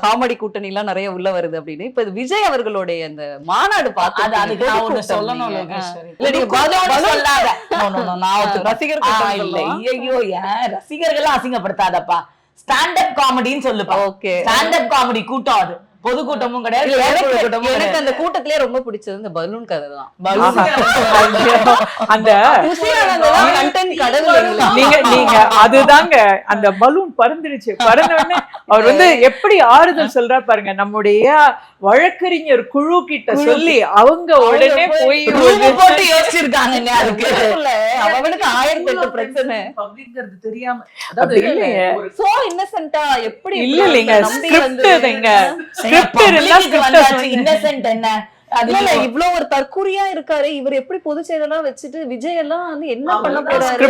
Comedy கூட்டணி எல்லாம் நிறைய உள்ள வருது அப்படின்னு இப்ப விஜய் அவர்களுடைய அந்த மாநாடு பார்த்து அது அதுக்கு நான் ஒண்ணு சொல்லணும் லோகேஸ்வரி. இல்ல, நீங்க பலூன் பலூன் சொல்லாத. No, no, no, நான் ஒத்துக்கிறேன். ரசிகர் ஆ, கூட்டம் இல்ல, சொல்லலாம். ஐயையோ, ஏன் ரசிகர்கள்லாம் அசிங்கப்படுத்தாதப்பா ஸ்டாண்ட் அப் காமெடின்னு சொல்லுப்பா Okay. ஸ்டாண்ட் அப் காமெடி கூட்டம் அது பொது கூட்டமும் கிடையாது. எனக்கு-. அந்த கூட்டத்திலே ரொம்ப பிடிச்சது இந்த பலூன் கதை. தான் அந்த? நீங்க நீங்க அதுதாங்க அந்த பலூன் பறந்துடுச்சு. பறந்த உடனே அவர் வந்து எப்படி ஆறுதல் சொல்றாரு பாருங்க நம்முடைய வழக்கறிஞர் குழு கிட்ட சொல்லி அவங்க உடனே போய் போட்டு யோசிச்சிருக்காங்க அவனுக்கு ஆயிரத்தி எட்டு பிரச்சனை. பப்ளிக்ங்கிறது தெரியாம. சோ இன்னசென்ட்டா எப்படி இல்ல இல்லைங்க இன்னசென்ட் என்ன? இவ்வளவு ஒரு தற்குறியா இருக்காரு. இவர் எப்படி பொதுச் செயலெல்லாம் வச்சுட்டு விஜய் எல்லாம் வந்து என்ன பண்ண போறாரு.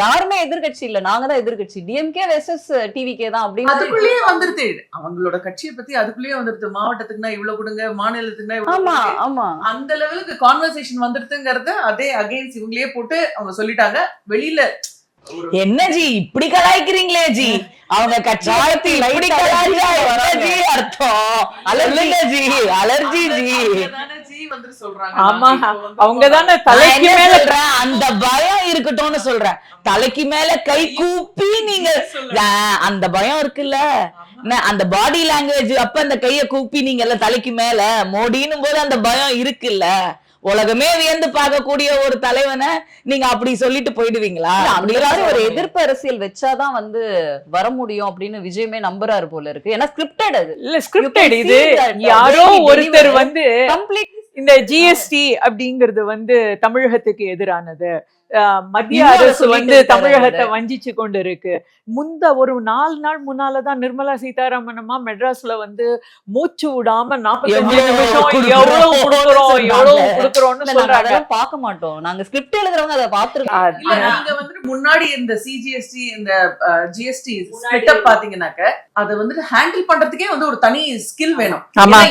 யாருமே எதிர்க்கட்சி இல்ல. நாங்க தான் எதிர்க்கட்சி. டிஎம்கே வெர்சஸ் டிவிகே தான் அப்படின்னு அதுக்குள்ளேயே வந்துருது. அவங்களோட கட்சியை பத்தி அதுக்குள்ளேயே வந்துருது. மாவட்டத்துக்குனா இவ்வளவு கொடுங்க மாநிலத்துக்குனா ஆமா. ஆமா. அந்த லெவலுக்கு கான்வர்சேஷன் வந்துருதுங்கறத அதே அகைன்ஸ் இவங்களே போட்டு அவங்க சொல்லிட்டாங்க. வெளியில என்ன ஜி? இப்படி கலாய்க்கிறீங்களே ஜி? அவங்க கட்சி அர்த்தம் அலர்ஜி ஜி அலர்ஜி ஜி. ஆமா தலைக்கு மேல அந்த பயம் இருக்கட்டும்னு சொல்றேன். தலைக்கு மேல கை கூப்பி நீங்க அந்த பயம் இருக்குல்ல. என்ன, அந்த பாடி லாங்குவேஜ் அப்ப அந்த கைய கூப்பி நீங்க எல்லாம் தலைக்கு மேல மோடின்னும் போது அந்த பயம் இருக்குல்ல. உலகமே வியந்து பார்க்கக்கூடிய ஒரு தலைவனை நீங்க அப்படி சொல்லிட்டு போயிடுவீங்களா? மாதிரி ஒரு எதிர்ப்பு அரசியல் வச்சாதான் வந்து வர முடியும் அப்படின்னு விஜயமே நம்புறாரு போல இருக்கு. ஏன்னா ஸ்கிரிப்டட் அது. இல்ல ஸ்கிரிப்டட் see இது யாரோ ஒருத்தர். வந்து கம்ப்ளீட் இந்த ஜிஎஸ்டி அப்படிங்கிறது வந்து தமிழகத்துக்கு எதிரானது. மத்திய அரசு வந்து தமிழகத்தை. வஞ்சிச்சு கொண்டு இருக்கு முந்த ஒரு நாலு நாள் முன்னாலதான் நிர்மலா சீதாராமனமா மெட்ராஸ்ல வந்து மூச்சு விடாம நாற்பத்தஞ்சு நிமிஷம் எவ்வளவு கொடுக்குறோம். எவ்வளவு கொடுக்குறோம்னு சொல்றாங்க. பார்க்க மாட்டோம். நாங்க ஸ்கிரிப்ட் எழுதுறவங்க அதை வந்துட்டு முன்னாடி இந்த சிஜிஎஸ்டி இந்த ஜிஎஸ்டி செட்டப் பாத்தீங்கன்னாக்க அதை வந்துட்டு ஹேண்டில் பண்றதுக்கே வந்து ஒரு தனி ஸ்கில் வேணும்.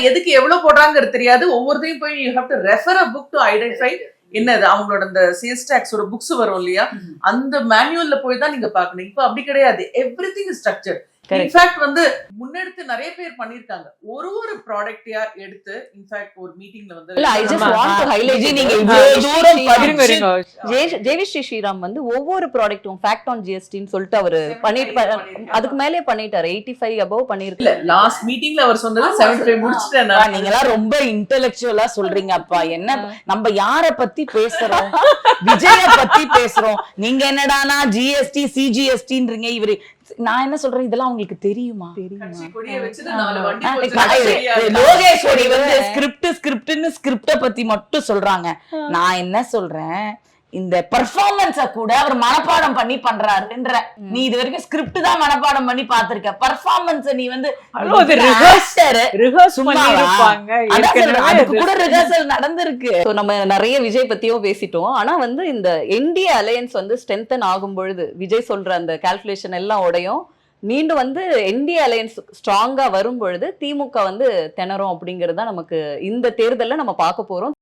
எதுக்கு எவ்வளவு போடுறாங்கிறது தெரியாது. ஒவ்வொருத்தையும் போய் you have to refer a book to identify என்னது? அவங்களோட அந்த சேல்ஸ் டாக்ஸ் ஒரு புக்ஸ் வரும் இல்லையா? அந்த மேனுவல்ல போய் தான் நீங்க பார்க்கணும். இப்போ அப்படி கிடையாது. Every thing structure. இன்ஃபேக்ட் வந்து முன்னெடுத்து நிறைய பேர் பண்ணிருக்காங்க ஒரு ஒரு ப்ராடக்ட்யா எடுத்து இன்ஃபேக்ட் ஒரு மீட்டிங்ல வந்து இல்ல I just. Want to highlight நீங்க இவ்வளவு தூரம் இருங்க, இருங்க. ஜெயவி ஸ்ரீ ஸ்ரீராம் வந்து ஒவ்வொரு ப்ராடக்ட்டும் ஃபேக்ட் ஆன் ஜிஎஸ்டின்னு சொல்லிட்டு அவரு பண்ணிட்டு. அதுக்கு மேலே பண்ணிட்டாரு. எயிட்டி ஃபைவ் அபவ் இல்ல பண்ணிருக்காரு லாஸ்ட் மீட்டிங்ல அவர் சொன்னது செவன் ஃபைவ் முடிச்சிட்டேன் அப்பா, நீங்கெல்லாம் ரொம்ப இன்டெலெக்சுவலா சொல்றீங்க அப்பா. என்ன? நம்ம யார பத்தி பேசுறோம்? விஜய பத்தி பேசுறோம். நீங்க என்னடானா ஜிஎஸ்டி சிஜிஎஸ்டின்றீங்க இவரு நான் என்ன சொல்றேன்? இதெல்லாம் உங்களுக்கு தெரியுமா. லோகேஸ்வரி வந்து ஸ்கிரிப்ட் ஸ்கிரிப்ட்னு ஸ்கிரிப்ட பத்தி மட்டும் சொல்றாங்க. நான் என்ன சொல்றேன்? இந்த பெர்ஃபார்மன்ஸ கூட அவர் மனப்பாடம் பண்ணி பண்றாருன்ற நீ இது வரைக்கும் ஸ்கிரிப்ட் தான் மனப்பாடம் பண்ணி பாத்திருக்க பெர்ஃபார்மன்ஸ நீ வந்து அதுக்கு அது- கூட ரிஹர்சல் நடந்திருக்கு. நம்ம நிறைய விஜய் பத்தியும் பேசிட்டோம். ஆனா வந்து இந்த இந்திய அலையன்ஸ் வந்து ஸ்ட்ரென்தன் ஆகும் பொழுது விஜய் சொல்ற அந்த கால்குலேஷன் எல்லாம் உடையும். மீண்டும் வந்து இந்திய அலையன்ஸ் ஸ்ட்ராங்கா வரும் பொழுது திமுக வந்து திணறும் அப்படிங்கிறது நமக்கு இந்த தேர்தல்ல நம்ம பார்க்க போறோம்.